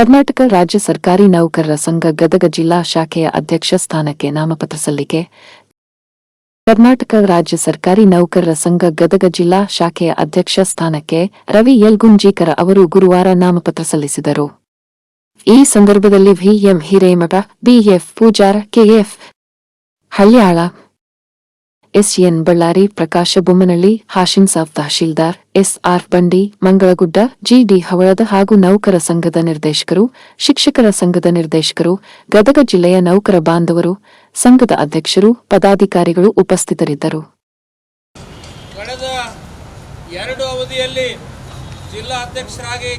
ಕರ್ನಾಟಕ ರಾಜ್ಯ ಸರ್ಕಾರಿ ನೌಕರರ ಸಂಘ ಗದಗ ಜಿಲ್ಲಾ ಶಾಖೆಯ ಅಧ್ಯಕ್ಷ ಸ್ಥಾನಕ್ಕೆ ನಾಮಪತ್ರ ಸಲ್ಲಿಕೆ. ಕರ್ನಾಟಕ ರಾಜ್ಯ ಸರ್ಕಾರಿ ನೌಕರರ ಸಂಘ ಗದಗ ಜಿಲ್ಲಾ ಶಾಖೆಯ ಅಧ್ಯಕ್ಷ ಸ್ಥಾನಕ್ಕೆ ರವಿ ಯಲ್ಗುಂಜೀಕರ ಅವರು ಗುರುವಾರ ನಾಮಪತ್ರ ಸಲ್ಲಿಸಿದರು. ಈ ಸಂದರ್ಭದಲ್ಲಿ V M Hiremath B F Pujara K F Halyal S N Ballari Prakash Bommanahalli Hashim Sab tahsildar, S R Bandi, Mangalagudda, G D ಹವಳದ ಹಾಗೂ ನೌಕರ ಸಂಘದ ನಿರ್ದೇಶಕರು, ಶಿಕ್ಷಕರ ಸಂಘದ ನಿರ್ದೇಶಕರು, ಗದಗ ಜಿಲ್ಲೆಯ ನೌಕರ ಬಾಂಧವರು, ಸಂಘದ ಅಧ್ಯಕ್ಷರು, ಪದಾಧಿಕಾರಿಗಳು ಉಪಸ್ಥಿತರಿದ್ದರು. ಕಳೆದ ಎರಡು ಅವಧಿಯಲ್ಲಿ ಜಿಲ್ಲಾ ಅಧ್ಯಕ್ಷರಾಗಿ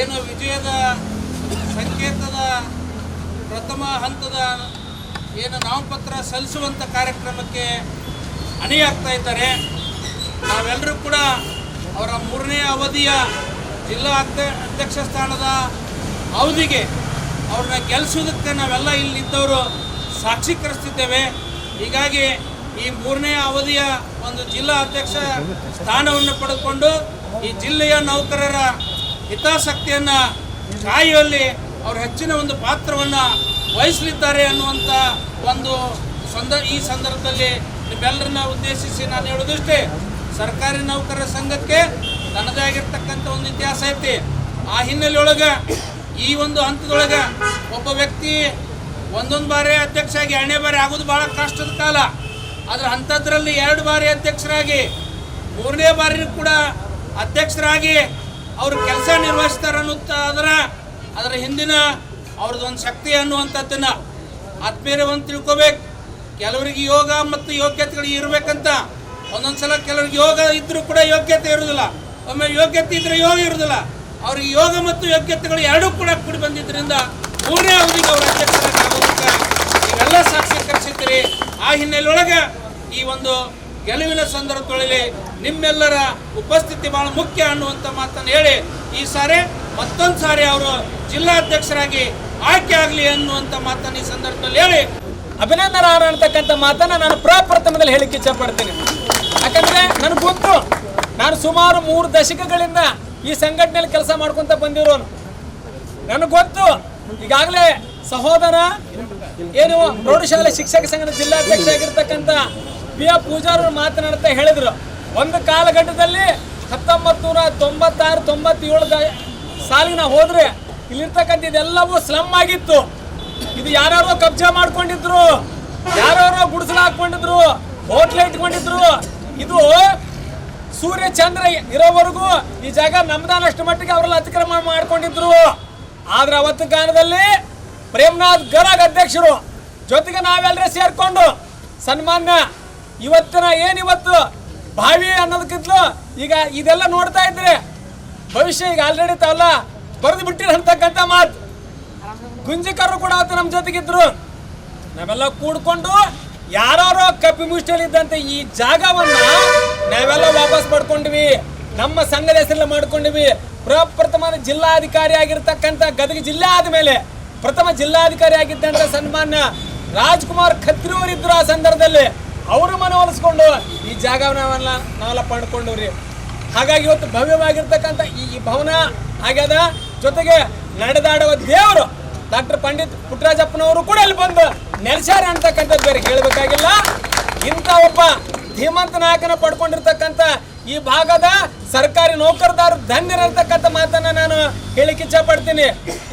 ಏನು ವಿಜಯದ ಸಂಕೇತದ ಪ್ರಥಮ ಹಂತದ ಏನು ನಾಮಪತ್ರ ಸಲ್ಲಿಸುವಂಥ ಕಾರ್ಯಕ್ರಮಕ್ಕೆ ಅಣಿಯಾಗ್ತಾ ಇದ್ದಾರೆ. ನಾವೆಲ್ಲರೂ ಕೂಡ ಅವರ ಮೂರನೇ ಅವಧಿಯ ಜಿಲ್ಲಾ ಅಧ್ಯ ಅಧ್ಯಕ್ಷ ಸ್ಥಾನದ ಅವಧಿಗೆ ಅವ್ರನ್ನ ಗೆಲ್ಲಿಸೋದಕ್ಕೆ ನಾವೆಲ್ಲ ಇಲ್ಲಿದ್ದವರು ಸಾಕ್ಷೀಕರಿಸ್ತಿದ್ದೇವೆ ಹೀಗಾಗಿ ಈ ಮೂರನೇ ಅವಧಿಯ ಒಂದು ಜಿಲ್ಲಾ ಅಧ್ಯಕ್ಷ ಸ್ಥಾನವನ್ನು ಪಡೆದುಕೊಂಡು ಈ ಜಿಲ್ಲೆಯ ನೌಕರರ ಹಿತಾಸಕ್ತಿಯನ್ನು ಕಾಯುವಲ್ಲಿ ಅವರು ಹೆಚ್ಚಿನ ಒಂದು ಪಾತ್ರವನ್ನು ವಹಿಸಲಿದ್ದಾರೆ ಅನ್ನುವಂಥ ಒಂದು ಸಂದ, ಈ ಸಂದರ್ಭದಲ್ಲಿ ನಿಮ್ಮೆಲ್ಲರನ್ನ ಉದ್ದೇಶಿಸಿ ನಾನು ಹೇಳೋದಿಷ್ಟೇ ಸರ್ಕಾರಿ ನೌಕರರ ಸಂಘಕ್ಕೆ ತನ್ನದೇ ಆಗಿರ್ತಕ್ಕಂಥ ಒಂದು ಇತಿಹಾಸ ಐತಿ. ಆ ಹಿನ್ನೆಲೆಯೊಳಗೆ, ಈ ಒಂದು ಹಂತದೊಳಗೆ ಒಬ್ಬ ವ್ಯಕ್ತಿ ಒಂದೊಂದು ಬಾರಿ ಅಧ್ಯಕ್ಷ ಆಗಿ ಎರಡನೇ ಬಾರಿ ಆಗೋದು ಭಾಳ ಕಷ್ಟದ ಕಾಲ. ಆದರೆ ಅಂಥದ್ರಲ್ಲಿ ಎರಡು ಬಾರಿ ಅಧ್ಯಕ್ಷರಾಗಿ, ಮೂರನೇ ಬಾರಿ ಕೂಡ ಅಧ್ಯಕ್ಷರಾಗಿ ಅವರು ಕೆಲಸ ನಿರ್ವಹಿಸ್ತಾರೆ ಅದರ ಅದರ ಹಿಂದಿನ ಅವ್ರದ್ದು ಒಂದು ಶಕ್ತಿ ಅನ್ನುವಂಥದ್ದನ್ನ ಆತ್ಮೀಯವನ್ನು ತಿಳ್ಕೋಬೇಕು. ಕೆಲವರಿಗೆ ಯೋಗ ಮತ್ತು ಯೋಗ್ಯತೆಗಳು ಇರಬೇಕಂತ ಒಂದೊಂದು ಸಲ ಕೆಲವ್ರಿಗೆ ಯೋಗ ಇದ್ರೂ ಕೂಡ ಯೋಗ್ಯತೆ ಇರೋದಿಲ್ಲ. ಒಮ್ಮೆ ಯೋಗ್ಯತೆ ಇದ್ರೆ ಯೋಗ ಇರೋದಿಲ್ಲ. ಅವ್ರಿಗೆ ಯೋಗ ಮತ್ತು ಯೋಗ್ಯತೆಗಳು ಎರಡೂ ಕೂಡ ಕೂಡಿ ಬಂದಿದ್ದರಿಂದ ಮೂರನೇ ಅವಧಿಗೆ ಅವರು ಅಧ್ಯಕ್ಷರಾಗೋದಕ್ಕೆ ನೀವೆಲ್ಲ ಸಾಕ್ಷಿ ಕರೆಸಿದ್ದೀರಿ. ಆ ಹಿನ್ನೆಲೆಯೊಳಗೆ ಈ ಒಂದು ಗೆಲುವಿನ ಸಂದರ್ಭದಲ್ಲಿ ನಿಮ್ಮೆಲ್ಲರ ಉಪಸ್ಥಿತಿ ಬಹಳ ಮುಖ್ಯ ಅನ್ನುವಂಥ ಮಾತನ್ನು ಹೇಳಿ ಈ ಸಾರಿ ಮತ್ತೊಂದು ಸಾರಿ ಅವರು ಜಿಲ್ಲಾಧ್ಯಕ್ಷರಾಗಿ ಆಯ್ಕೆ ಆಗಲಿ ಅನ್ನುವಂಥ ಮಾತನ್ನು ಈ ಸಂದರ್ಭದಲ್ಲಿ ಹೇಳಿ. ಅಭಿನಂದನಾರ್ಹ ಅಂತಕ್ಕಂಥ ಮಾತನ್ನು ನಾನು ಪ್ರಪ್ರಥಮದಲ್ಲಿ ಹೇಳಿಕ್ಕೆ ಇಚ್ಛಪಡ್ತೀನಿ. ಯಾಕಂದರೆ ನನಗೆ ಗೊತ್ತು, ನಾನು ಸುಮಾರು ಮೂರು ದಶಕಗಳಿಂದ ಈ ಸಂಘಟನೆಯಲ್ಲಿ ಕೆಲಸ ಮಾಡ್ಕೊತ ಬಂದಿರೋನು. ನನಗೆ ಗೊತ್ತು, ಈಗಾಗಲೇ ಸಹೋದರ, ಏನು ಪ್ರೌಢಶಾಲೆ ಶಿಕ್ಷಕ ಸಂಘದ ಜಿಲ್ಲಾಧ್ಯಕ್ಷ ಆಗಿರ್ತಕ್ಕಂಥ ಪಿ ಎ ಪೂಜಾರರು ಮಾತನಾಡ್ತಾ ಹೇಳಿದರು. ಒಂದು ಕಾಲಘಟ್ಟದಲ್ಲಿ ಹತ್ತೊಂಬತ್ತು ನೂರ ತೊಂಬತ್ತಾರು ತೊಂಬತ್ತೇಳು ಸಾಲಿಗೆ ನಾವು ಹೋದ್ರೆ ಇಲ್ಲಿರ್ತಕ್ಕಂಥ ಇದೆಲ್ಲವೂ ಸ್ಲಮ್ ಆಗಿತ್ತು. ಇದು ಯಾರ್ಯಾರೋ ಕಬ್ಜಾ ಮಾಡ್ಕೊಂಡಿದ್ರು, ಯಾರ್ಯಾರೋ ಗುಡಿಸಲು ಹಾಕೊಂಡಿದ್ರು ಹೋಟ್ಲ ಇಟ್ಕೊಂಡಿದ್ರು. ಇದು ಸೂರ್ಯ ಚಂದ್ರ ಇರೋವರೆಗೂ ಈ ಜಾಗ ನಮ್ದಾನಷ್ಟು ಮಟ್ಟಿಗೆ ಅವರೆಲ್ಲ ಅತಿಕ್ರಮಣ ಮಾಡ್ಕೊಂಡಿದ್ರು. ಆದ್ರೆ ಅವತ್ತು ಕಾಲದಲ್ಲಿ ಪ್ರೇಮ್ನಾಥ್ ಗರಗ್ ಅಧ್ಯಕ್ಷರು ಜೊತೆಗೆ ನಾವೆಲ್ಲರೂ ಸೇರ್ಕೊಂಡು ಸನ್ಮಾನ್ಯ ಇವತ್ತಿನ ಏನಿವತ್ತು ಭಾವಿ ಅನ್ನೋದಕ್ಕಿಂತಲೂ ಈಗ ಇದೆಲ್ಲ ನೋಡ್ತಾ ಇದ್ರೆ ಭವಿಷ್ಯ ಈಗ ಆಲ್ರೆಡಿ ತಾವೆಲ್ಲ ಬರೆದು ಬಿಟ್ಟಿರ ಅಂತಕ್ಕಂಥ ಮಾತು. ಗುಂಜಿಕರು ಕೂಡ ಆತ ನಮ್ಮ ಜೊತೆಗಿದ್ರು. ನಾವೆಲ್ಲ ಕೂಡ್ಕೊಂಡು ಯಾರೋ ಕಪ್ಪಿ ಮುಷ್ಟಿಯಲ್ಲಿ ಇದ್ದಂತೆ ಈ ಜಾಗವನ್ನ ನಾವೆಲ್ಲ ವಾಪಸ್ ಪಡ್ಕೊಂಡ್ವಿ. ನಮ್ಮ ಸಂಘದ ಹೆಸರಲ್ಲಿ ಮಾಡ್ಕೊಂಡ್ವಿ. ಪ್ರಪ್ರಥಮ ಜಿಲ್ಲಾಧಿಕಾರಿ ಆಗಿರ್ತಕ್ಕಂಥ ಗದಗ ಜಿಲ್ಲೆ ಆದ್ಮೇಲೆ ಪ್ರಥಮ ಜಿಲ್ಲಾಧಿಕಾರಿ ಆಗಿದ್ದಂಥ ಸನ್ಮಾನ್ಯ ರಾಜ್ಕುಮಾರ್ ಖತ್ರಿ ಅವರಿದ್ರು ಆ ಸಂದರ್ಭದಲ್ಲಿ. ಅವರು ಮನವೊಲಿಸ್ಕೊಂಡು ಈ ಜಾಗವನ್ನ ನಾವೆಲ್ಲ ನಾವೆಲ್ಲ ಪಡ್ಕೊಂಡವ್ರಿ ಹಾಗಾಗಿ ಇವತ್ತು ಭವ್ಯವಾಗಿರ್ತಕ್ಕಂಥ ಈ ಭವನ ಆಗ್ಯದ. ಜೊತೆಗೆ ನಡೆದಾಡುವ ದೇವರು ಡಾಕ್ಟರ್ ಪಂಡಿತ್ ಪುಟ್ಟರಾಜಪ್ಪನವರು ಕೂಡ ಇಲ್ಲಿ ಬಂದು ನೆಲೆಸ್ಯಾರ ಅಂತಕ್ಕಂಥದ್ದು ಬೇರೆ ಹೇಳಬೇಕಾಗಿಲ್ಲ. ಇಂಥ ಒಬ್ಬ ಧೀಮಂತ ನಾಯಕನ ಪಡ್ಕೊಂಡಿರ್ತಕ್ಕಂಥ ಈ ಭಾಗದ ಸರ್ಕಾರಿ ನೌಕರದಾರ ಧನ್ಯರಂತಕ್ಕಂಥ ಮಾತನ್ನ ನಾನು ಹೇಳಿಕ್ಕೆ ಇಚ್ಛೆ ಪಡ್ತೀನಿ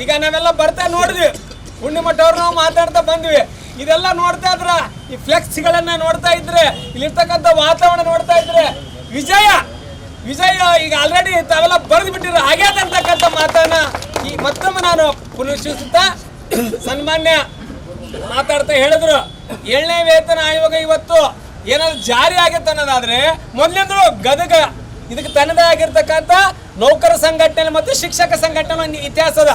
ಈಗ ನಾವೆಲ್ಲ ಬರ್ತಾ ನೋಡಿದ್ವಿ. ಹುಣ್ಣಿಮಠ ನಾವು ಮಾತಾಡ್ತಾ ಬಂದ್ವಿ. ಇದೆಲ್ಲ ನೋಡ್ತಾ ಇದ್ರ, ಈ ಫ್ಲೆಕ್ಸ್ಗಳನ್ನ ನೋಡ್ತಾ ಇದ್ರೆ, ಇಲ್ಲಿರ್ತಕ್ಕಂಥ ವಾತಾವರಣ ನೋಡ್ತಾ ಇದ್ರೆ, ವಿಜಯ ವಿಜಯ್, ಈಗ ಆಲ್ರೆಡಿ ತಾವೆಲ್ಲ ಬರೆದು ಬಿಟ್ಟಿರೋ ಹಾಗೆ ಅಂತಕ್ಕಂಥ ಮಾತನ್ನ ಈ ಮತ್ತೊಮ್ಮೆ ನಾನು ಪುನಶ್ಚಿಸುತ್ತಾ ಸನ್ಮಾನ್ಯ ಮಾತಾಡ್ತಾ ಹೇಳಿದ್ರು. ಏಳನೇ ವೇತನ ಆಯೋಗ ಇವತ್ತು ಏನಾದ್ರು ಜಾರಿ ಆಗತ್ತೆ ಅನ್ನೋದಾದ್ರೆ ಮೊದಲಿಂದಲೂ ಗದಗ, ಇದಕ್ಕೆ ತನ್ನದೇ ಆಗಿರ್ತಕ್ಕಂಥ ನೌಕರ ಸಂಘಟನೆ ಮತ್ತು ಶಿಕ್ಷಕ ಸಂಘಟನೆ ಇತಿಹಾಸದ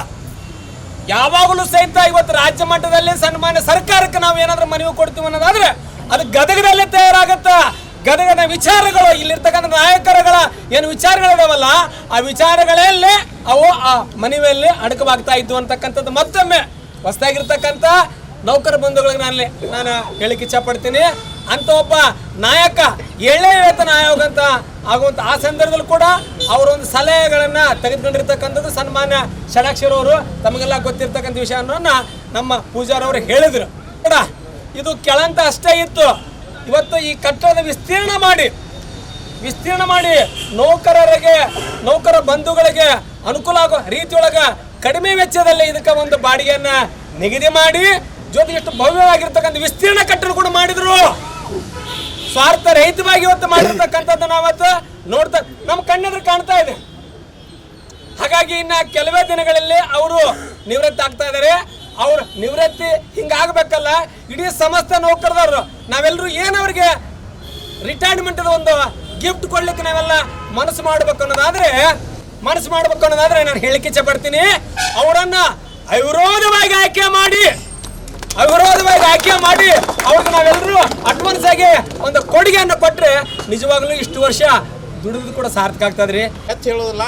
ಯಾವಾಗಲೂ ಸಹಿತ ಇವತ್ತು ರಾಜ್ಯ ಮಟ್ಟದಲ್ಲಿ ಸನ್ಮಾನ್ಯ ಸರ್ಕಾರಕ್ಕೆ ನಾವು ಏನಾದ್ರೂ ಮನವಿ ಕೊಡ್ತೀವಿ ಅನ್ನೋದಾದ್ರೆ ಅದು ಗದಗದಲ್ಲೇ ತಯಾರಾಗತ್ತ? ವಿಚಾರಗಳು, ಇಲ್ಲಿರ್ತಕ್ಕಂಥ ನಾಯಕರುಗಳ ಏನು ವಿಚಾರಗಳಿದಾವಲ್ಲ ಆ ವಿಚಾರಗಳಲ್ಲೇ ಅವು ಆ ಮನವಿಯಲ್ಲಿ ಅಡಕವಾಗ್ತಾ ಇದ್ವು ಅಂತಕ್ಕಂಥದ್ದು ಮತ್ತೊಮ್ಮೆ ಹೊಸದಾಗಿರ್ತಕ್ಕಂಥ ನೌಕರ ಬಂಧುಗಳಿಗೆ ನಾನು ನಾನು ಹೇಳಿಕ್ಕೆ ಇಚ್ಛಪಡ್ತೀನಿ. ಅಂತ ಒಬ್ಬ ನಾಯಕ ಏಳನೇ ವೇತನ ಆಯೋಗ ಅಂತ ಆಗುವಂತ ಆ ಸಂದರ್ಭದಲ್ಲಿ ಕೂಡ ಅವರೊಂದು ಸಲಹೆಗಳನ್ನ ತೆಗೆದುಕೊಂಡಿರ್ತಕ್ಕಂಥದ್ದು ಸನ್ಮಾನ್ಯ ಷಡಾಕ್ಷರವರು ತಮಗೆಲ್ಲ ಗೊತ್ತಿರ್ತಕ್ಕಂಥ ವಿಷಯವನ್ನು ನಮ್ಮ ಪೂಜಾರವರು ಹೇಳಿದ್ರು. ಕೂಡ ಇದು ಕೆಳಂತ ಅಷ್ಟೇ ಇತ್ತು. ಇವತ್ತು ಈ ಕಟ್ಟಡದ ವಿಸ್ತೀರ್ಣ ಮಾಡಿ ವಿಸ್ತೀರ್ಣ ಮಾಡಿ ನೌಕರರಿಗೆ, ನೌಕರ ಬಂಧುಗಳಿಗೆ ಅನುಕೂಲ ಆಗೋ ರೀತಿಯೊಳಗೆ ಕಡಿಮೆ ವೆಚ್ಚದಲ್ಲಿ ಇದಕ್ಕೆ ಒಂದು ಬಾಡಿಗೆಯನ್ನ ನಿಗದಿ ಮಾಡಿ, ಜೊತೆಗೆ ಎಷ್ಟು ಭವ್ಯವಾಗಿರ್ತಕ್ಕಂಥ ವಿಸ್ತೀರ್ಣ ಕಟ್ಟಡ ಕೂಡ ಮಾಡಿದ್ರು. ಸ್ವಾರ್ಥ ರಹಿತವಾಗಿ ಇವತ್ತು ಮಾಡಿರ್ತಕ್ಕಂಥದ್ದು ನಾವತ್ತು ನೋಡ್ತಾ, ನಮ್ಮ ಕಣ್ಣೆದುರು ಕಾಣ್ತಾ ಇದೆ. ಹಾಗಾಗಿ ಇನ್ನ ಕೆಲವೇ ದಿನಗಳಲ್ಲಿ ಅವರು ನಿವೃತ್ತಿ ಆಗ್ತಾ ಇದ್ದಾರೆ. ಅವ್ರ ನಿವೃತ್ತಿ ಹಿಂಗಾಗಬೇಕಲ್ಲ? ಇಡೀ ಸಮಸ್ತ ನೌಕರದವ್ರು. ನಾವೆಲ್ಲರೂ ಏನು ಅವ್ರಿಗೆ ರಿಟೈರ್ಮೆಂಟ್ ಒಂದು ಗಿಫ್ಟ್ ಕೊಡ್ಲಿಕ್ಕೆ ನಾವೆಲ್ಲ ಮನಸ್ಸು ಮಾಡ್ಬೇಕು ಅನ್ನೋದಾದ್ರೆ, ಮನಸ್ಸು ಮಾಡ್ಬೇಕು ಅನ್ನೋದಾದ್ರೆ ನಾನು ಹೇಳಿಕೆ ಇಚ್ಛೆ ಪಡ್ತೀನಿ. ಅವರನ್ನ ಅವಿರೋಧವಾಗಿ ಆಯ್ಕೆ ಮಾಡಿ, ಅವಿರೋಧವಾಗಿ ಆಯ್ಕೆ ಮಾಡಿ ಅವ್ರಿಗೆ ನಾವೆಲ್ಲರೂ ಅಡ್ವಾನ್ಸ್ ಆಗಿ ಒಂದು ಕೊಡುಗೆಯನ್ನು ಕೊಟ್ರೆ ನಿಜವಾಗ್ಲೂ ಇಷ್ಟು ವರ್ಷ ದುಡಿದು ಕೂಡ ಸಾರ್ಥಕ ಆಗ್ತದ್ರಿ. ಹೆಚ್ಚು ಹೇಳೋದಿಲ್ಲ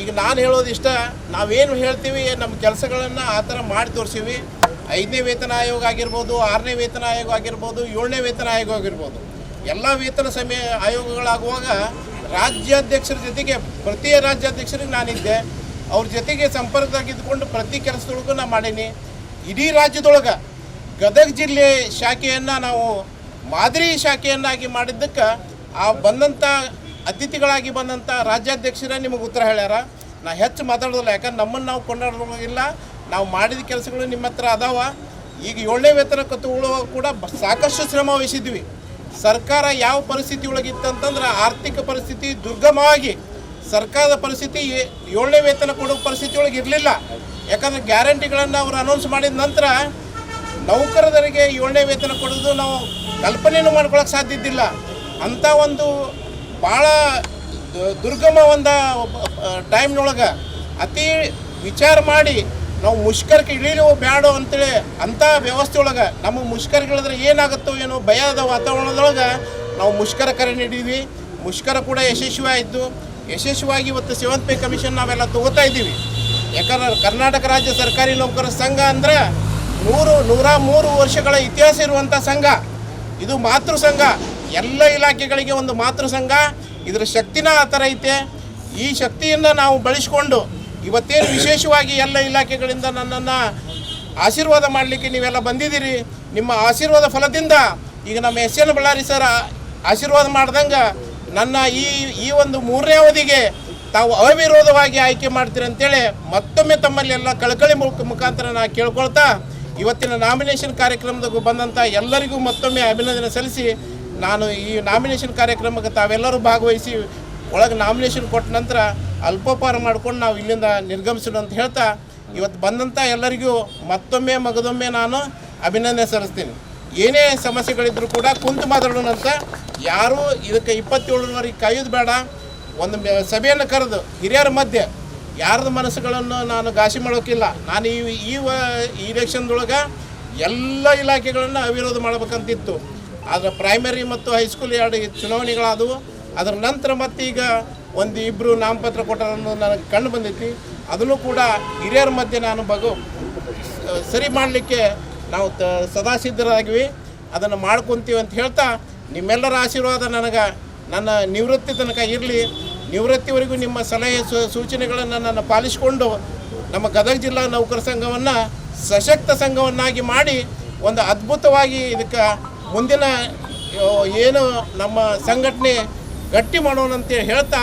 ಈಗ ನಾನು ಹೇಳೋದು ಇಷ್ಟ, ನಾವೇನು ಹೇಳ್ತೀವಿ, ನಮ್ಮ ಕೆಲಸಗಳನ್ನು ಆ ಥರ ಮಾಡಿ ತೋರಿಸೀವಿ ಐದನೇ ವೇತನ ಆಯೋಗ ಆಗಿರ್ಬೋದು, ಆರನೇ ವೇತನ ಆಯೋಗ ಆಗಿರ್ಬೋದು, ಏಳನೇ ವೇತನ ಆಯೋಗ ಆಗಿರ್ಬೋದು. ಎಲ್ಲ ವೇತನ ಸಮಯ ಆಯೋಗಗಳಾಗುವಾಗ ರಾಜ್ಯಾಧ್ಯಕ್ಷರ ಜೊತೆಗೆ, ಪ್ರತಿ ರಾಜ್ಯಾಧ್ಯಕ್ಷರಿಗೆ ನಾನಿದ್ದೆ. ಅವ್ರ ಜೊತೆಗೆ ಸಂಪರ್ಕದಾಗಿದ್ದುಕೊಂಡು ಪ್ರತಿ ಕೆಲಸದೊಳಗೂ ನಾನು ಮಾಡೀನಿ. ಇಡೀ ರಾಜ್ಯದೊಳಗೆ ಗದಗ ಜಿಲ್ಲೆ ಶಾಖೆಯನ್ನು ನಾವು ಮಾದರಿ ಶಾಖೆಯನ್ನಾಗಿ ಮಾಡಿದ್ದಕ್ಕೆ, ಆ ಬಂದಂಥ ಅತಿಥಿಗಳಾಗಿ ಬಂದಂಥ ರಾಜ್ಯಾಧ್ಯಕ್ಷರೇ ನಿಮಗೆ ಉತ್ತರ ಹೇಳ್ಯಾರ. ನಾ ಹೆಚ್ಚು ಮಾತಾಡೋದಿಲ್ಲ, ಯಾಕಂದ್ರೆ ನಮ್ಮನ್ನು ನಾವು ಕೊಂಡಾಡೋದಿಲ್ಲ ನಾವು ಮಾಡಿದ ಕೆಲಸಗಳು ನಿಮ್ಮ ಹತ್ರ ಅದಾವ. ಈಗ ಏಳನೇ ವೇತನ ಕತ್ತುಗಳು ಕೂಡ ಸಾಕಷ್ಟು ಶ್ರಮ ವಹಿಸಿದ್ವಿ. ಸರ್ಕಾರ ಯಾವ ಪರಿಸ್ಥಿತಿ ಒಳಗಿತ್ತಂತಂದ್ರೆ ಆರ್ಥಿಕ ಪರಿಸ್ಥಿತಿ ದುರ್ಗಮವಾಗಿ ಸರ್ಕಾರದ ಪರಿಸ್ಥಿತಿ ಏಳನೇ ವೇತನ ಕೊಡೋ ಪರಿಸ್ಥಿತಿ ಒಳಗೆ ಇರಲಿಲ್ಲ. ಯಾಕಂದ್ರೆ ಗ್ಯಾರಂಟಿಗಳನ್ನು ಅವರು ಅನೌನ್ಸ್ ಮಾಡಿದ ನಂತರ ನೌಕರರಿಗೆ ಏಳನೇ ವೇತನ ಕೊಡೋದು ನಾವು ಕಲ್ಪನೆಯನ್ನು ಮಾಡ್ಕೊಳಕ್ಕೆ ಸಾಧ್ಯ ಇದ್ದಿಲ್ಲ ಅಂಥ ಒಂದು ಭಾಳ ದುರ್ಗಮ ಒಂದು ಟೈಮ್ನೊಳಗೆ ಅತಿ ವಿಚಾರ ಮಾಡಿ ನಾವು ಮುಷ್ಕರಕ್ಕೆ ಇಳಿಯೋ ಬ್ಯಾಡೋ ಅಂತೇಳಿ ಅಂಥ ವ್ಯವಸ್ಥೆ ಒಳಗೆ ನಮ್ಮ ಮುಷ್ಕರಗಳಿದ್ರೆ ಏನಾಗುತ್ತೋ ಏನೋ ಭಯದ ವಾತಾವರಣದೊಳಗೆ ನಾವು ಮುಷ್ಕರ ಕರೆ ನೀಡಿದ್ವಿ. ಮುಷ್ಕರ ಕೂಡ ಯಶಸ್ವಿ ಆಯಿತು ಯಶಸ್ವಿಯಾಗಿ ಇವತ್ತು ಸೇವಂತ್ ಪೇ ಕಮಿಷನ್ ನಾವೆಲ್ಲ ತಗೋತಾ ಇದ್ದೀವಿ. ಯಾಕಂದ್ರೆ ಕರ್ನಾಟಕ ರಾಜ್ಯ ಸರ್ಕಾರಿ ನೌಕರರ ಸಂಘ ಅಂದ್ರೆ ನೂರು, ನೂರ ಮೂರು ವರ್ಷಗಳ ಇತಿಹಾಸ ಇರುವಂಥ ಸಂಘ. ಇದು ಮಾತೃ ಸಂಘ. ಎಲ್ಲ ಇಲಾಖೆಗಳಿಗೆ ಒಂದು ಮಾತೃ ಸಂಘ. ಇದರ ಶಕ್ತಿನ ಆ ಥರ ಐತೆ. ಈ ಶಕ್ತಿಯನ್ನು ನಾವು ಬಳಸ್ಕೊಂಡು ಇವತ್ತೇನು ವಿಶೇಷವಾಗಿ ಎಲ್ಲ ಇಲಾಖೆಗಳಿಂದ ನನ್ನನ್ನು ಆಶೀರ್ವಾದ ಮಾಡಲಿಕ್ಕೆ ನೀವೆಲ್ಲ ಬಂದಿದ್ದೀರಿ. ನಿಮ್ಮ ಆಶೀರ್ವಾದ ಫಲದಿಂದ ಈಗ ನಮ್ಮ ಎಸ್ ಎನ್ ಬಳ್ಳಾರಿ ಸರ್ ಆಶೀರ್ವಾದ ಮಾಡ್ದಂಗೆ ನನ್ನ ಈ ಈ ಒಂದು ಮೂರನೇ ಅವಧಿಗೆ ತಾವು ಅವಿರೋಧವಾಗಿ ಆಯ್ಕೆ ಮಾಡ್ತೀರಿ ಅಂತೇಳಿ ಮತ್ತೊಮ್ಮೆ ತಮ್ಮಲ್ಲಿ ಎಲ್ಲ ಕಳಕಳಿ ಮುಖ, ಮುಖಾಂತರ ನಾ ಕೇಳ್ಕೊಳ್ತಾ ಇವತ್ತಿನ ನಾಮಿನೇಷನ್ ಕಾರ್ಯಕ್ರಮದಾಗ ಬಂದಂಥ ಎಲ್ಲರಿಗೂ ಮತ್ತೊಮ್ಮೆ ಅಭಿನಂದನೆ ಸಲ್ಲಿಸಿ ನಾನು ಈ ನಾಮಿನೇಷನ್ ಕಾರ್ಯಕ್ರಮಕ್ಕೆ ತಾವೆಲ್ಲರೂ ಭಾಗವಹಿಸಿ ಒಳಗೆ ನಾಮಿನೇಷನ್ ಕೊಟ್ಟ ನಂತರ ಅಲ್ಪೋಪಾರ ಮಾಡ್ಕೊಂಡು ನಾವು ಇಲ್ಲಿಂದ ನಿರ್ಗಮಿಸೋಣ ಅಂತ ಹೇಳ್ತಾ, ಇವತ್ತು ಬಂದಂಥ ಎಲ್ಲರಿಗೂ ಮತ್ತೊಮ್ಮೆ ಮಗದೊಮ್ಮೆ ನಾನು ಅಭಿನಂದನೆ ಸಲ್ಲಿಸ್ತೀನಿ. ಏನೇ ಸಮಸ್ಯೆಗಳಿದ್ದರೂ ಕೂಡ ಕುಂತು ಮಾತಾಡೋಣ ಅಂತ ಯಾರೂ ಇದಕ್ಕೆ ಇಪ್ಪತ್ತೇಳರವರೆಗೆ ಕಾಯೋದು ಬೇಡ. ಒಂದು ಸಭೆಯನ್ನು ಕರೆದು ಹಿರಿಯರ ಮಧ್ಯೆ ಯಾರದ ಮನಸ್ಸುಗಳನ್ನು ನಾನು ಘಾಸಿ ಮಾಡೋಕ್ಕಿಲ್ಲ, ನಾನು ಈ ಈ ಇಲೆಕ್ಷನ್ದೊಳಗೆ ಎಲ್ಲ ಇಲಾಖೆಗಳನ್ನು ಅವಿರೋಧ ಮಾಡಬೇಕಂತಿತ್ತು. ಆದರೆ ಪ್ರೈಮರಿ ಮತ್ತು ಹೈಸ್ಕೂಲ್ ಎರಡು ಚುನಾವಣೆಗಳಾದವು. ಅದರ ನಂತರ ಮತ್ತೀಗ ಒಂದು ಇಬ್ಬರು ನಾಮಪತ್ರ ಕೊಟ್ಟರನ್ನು ನನಗೆ ಕಂಡು ಬಂದೈತಿ. ಅದನ್ನು ಕೂಡ ಹಿರಿಯರ ಮಧ್ಯೆ ನಾನು ಬಗು ಸರಿ ಮಾಡಲಿಕ್ಕೆ ನಾವು ತ ಸದಾ ಸಿದ್ಧರಾಗಿವಿ ಅದನ್ನು ಮಾಡ್ಕೊತೀವಿ ಅಂತ ಹೇಳ್ತಾ ನಿಮ್ಮೆಲ್ಲರ ಆಶೀರ್ವಾದ ನನಗೆ, ನನ್ನ ನಿವೃತ್ತಿ ತನಕ ಇರಲಿ. ನಿವೃತ್ತಿವರೆಗೂ ನಿಮ್ಮ ಸಲಹೆ ಸೂಚನೆಗಳನ್ನು ನಾನು ಪಾಲಿಸಿಕೊಂಡು ನಮ್ಮ ಗದಗ ಜಿಲ್ಲಾ ನೌಕರ ಸಂಘವನ್ನು ಸಶಕ್ತ ಸಂಘವನ್ನಾಗಿ ಮಾಡಿ ಒಂದು ಅದ್ಭುತವಾಗಿ ಇದಕ್ಕೆ ಮುಂದಿನ ಏನು ನಮ್ಮ ಸಂಘಟನೆ ಗಟ್ಟಿ ಮಾಡೋಣ ಅಂತೇಳಿ ಹೇಳ್ತಾ,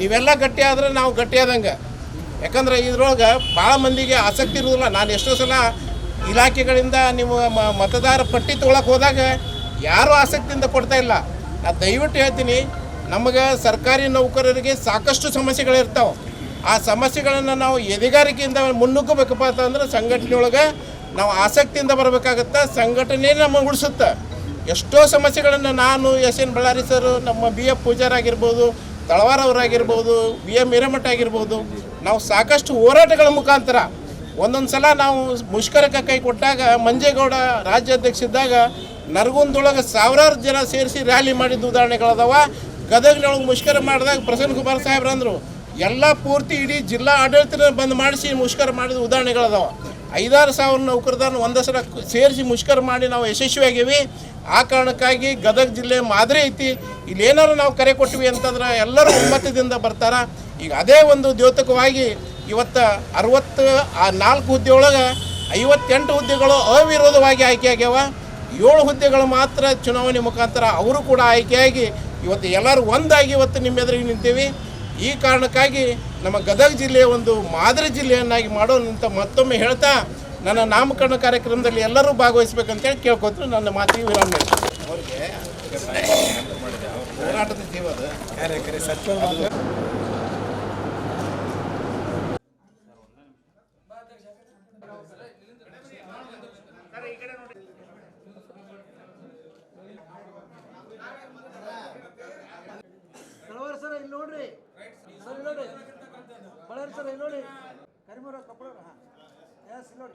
ನೀವೆಲ್ಲ ಗಟ್ಟಿ ಆದರೆ ನಾವು ಗಟ್ಟಿ ಆದಂಗೆ. ಯಾಕಂದ್ರೆ ಇದ್ರೊಳಗೆ ಭಾಳ ಮಂದಿಗೆ ಆಸಕ್ತಿ ಇರೋದಿಲ್ಲ. ನಾನು ಎಷ್ಟೋ ಸಲ ಇಲಾಖೆಗಳಿಂದ ನೀವು ಮತದಾರ ಪಟ್ಟಿ ತೊಗೊಳಕ್ಕೆ ಹೋದಾಗ ಯಾರೂ ಆಸಕ್ತಿಯಿಂದ ಕೊಡ್ತಾ ಇಲ್ಲ. ನಾನು ದಯವಿಟ್ಟು ಹೇಳ್ತೀನಿ, ನಮಗೆ ಸರ್ಕಾರಿ ನೌಕರರಿಗೆ ಸಾಕಷ್ಟು ಸಮಸ್ಯೆಗಳಿರ್ತಾವೆ. ಆ ಸಮಸ್ಯೆಗಳನ್ನು ನಾವು ಎದೆಗಾರಿಕೆಯಿಂದ ಮುನ್ನುಗ್ಗಬೇಕಪ್ಪ ಅಂತಂದ್ರೆ ಸಂಘಟನೆಯೊಳಗೆ ನಾವು ಆಸಕ್ತಿಯಿಂದ ಬರಬೇಕಾಗತ್ತೆ ಸಂಘಟನೆ ನಮ್ಮ ಉಳಿಸುತ್ತೆ. ಎಷ್ಟೋ ಸಮಸ್ಯೆಗಳನ್ನು ನಾನು ಎಸ್ ಎನ್ ಬಳ್ಳಾರಿ ಸರ್, ನಮ್ಮ ಬಿ ಎಫ್ ಪೂಜಾರ್ ಆಗಿರ್ಬೋದು ತಳವಾರ ಅವರಾಗಿರ್ಬೋದು, ಬಿ ಎಂ ಹಿರೇಮಠ ಆಗಿರ್ಬೋದು, ನಾವು ಸಾಕಷ್ಟು ಹೋರಾಟಗಳ ಮುಖಾಂತರ ಒಂದೊಂದು ಸಲ ನಾವು ಮುಷ್ಕರಕ್ಕೆ ಕೈ ಕೊಟ್ಟಾಗ ಮಂಜೇಗೌಡ ರಾಜ್ಯಾಧ್ಯಕ್ಷ ಇದ್ದಾಗ ನರಗುಂದೊಳಗೆ ಸಾವಿರಾರು ಜನ ಸೇರಿಸಿ ರ್ಯಾಲಿ ಮಾಡಿದ ಉದಾಹರಣೆಗಳದಾವ. ಗದಗಿನೊಳಗೆ ಮುಷ್ಕರ ಮಾಡಿದಾಗ ಪ್ರಸನ್ನ ಕುಮಾರ್ ಸಾಹೇಬ್ರಂದರು ಎಲ್ಲ ಪೂರ್ತಿ ಇಡೀ ಜಿಲ್ಲಾ ಆಡಳಿತ ಬಂದ್ ಮಾಡಿಸಿ ಮುಷ್ಕರ ಮಾಡಿದ ಉದಾಹರಣೆಗಳದಾವ. ಐದಾರು ಸಾವಿರ ನೌಕರದಾರನ ಒಂದಸಲ ಸೇರಿಸಿ ಮುಷ್ಕರ ಮಾಡಿ ನಾವು ಯಶಸ್ವಿಯಾಗೀವಿ. ಆ ಕಾರಣಕ್ಕಾಗಿ ಗದಗ ಜಿಲ್ಲೆ ಮಾದರಿ ಐತಿ. ಇಲ್ಲೇನಾರು ನಾವು ಕರೆ ಕೊಟ್ವಿ ಅಂತಂದ್ರೆ ಎಲ್ಲರೂ ಒಮ್ಮತದಿಂದ ಬರ್ತಾರೆ. ಈಗ ಅದೇ ಒಂದು ದ್ಯೋತಕವಾಗಿ ಇವತ್ತು ಅರವತ್ತು, ಆ ನಾಲ್ಕು ಹುದ್ದೆ ಒಳಗೆ ಐವತ್ತೆಂಟು ಹುದ್ದೆಗಳು ಅವಿರೋಧವಾಗಿ ಆಯ್ಕೆಯಾಗ್ಯಾವ. ಏಳು ಹುದ್ದೆಗಳು ಮಾತ್ರ ಚುನಾವಣೆ ಮುಖಾಂತರ ಅವರು ಕೂಡ ಆಯ್ಕೆಯಾಗಿ ಇವತ್ತು ಎಲ್ಲರೂ ಒಂದಾಗಿ ಇವತ್ತು ನಿಮ್ಮ ಎದುರಿಗೆ ನಿಂತೀವಿ. ಈ ಕಾರಣಕ್ಕಾಗಿ ನಮ್ಮ ಗದಗ ಜಿಲ್ಲೆಯ ಒಂದು ಮಾದರಿ ಜಿಲ್ಲೆಯನ್ನಾಗಿ ಮಾಡೋಣ ಅಂತ ಮತ್ತೊಮ್ಮೆ ಹೇಳ್ತಾ ನನ್ನ ನಾಮಕರಣ ಕಾರ್ಯಕ್ರಮದಲ್ಲಿ ಎಲ್ಲರೂ ಭಾಗವಹಿಸ್ಬೇಕಂತೇಳಿ ಕೇಳ್ಕೊತು ನನ್ನ ಮಾತಿಗೆ ವಿರಾಮ. ಅವ್ರಿಗೆ ಹೋರಾಟದ ಜೀವ ಅದು. ಕಳವರ್ ಸರ್ ಇಲ್ಲಿ ನೋಡ್ರಿ ಸರ್ ಇಲ್ಲಿ ನೋಡ್ರಿ ಬಳ್ಳಾರಿ ಸರ್ ಇಲ್ಲಿ ನೋಡಿ ಕರಿಮೂರ ಕೊಪ್ಪಳ ಎಸ್ ನೋಡಿ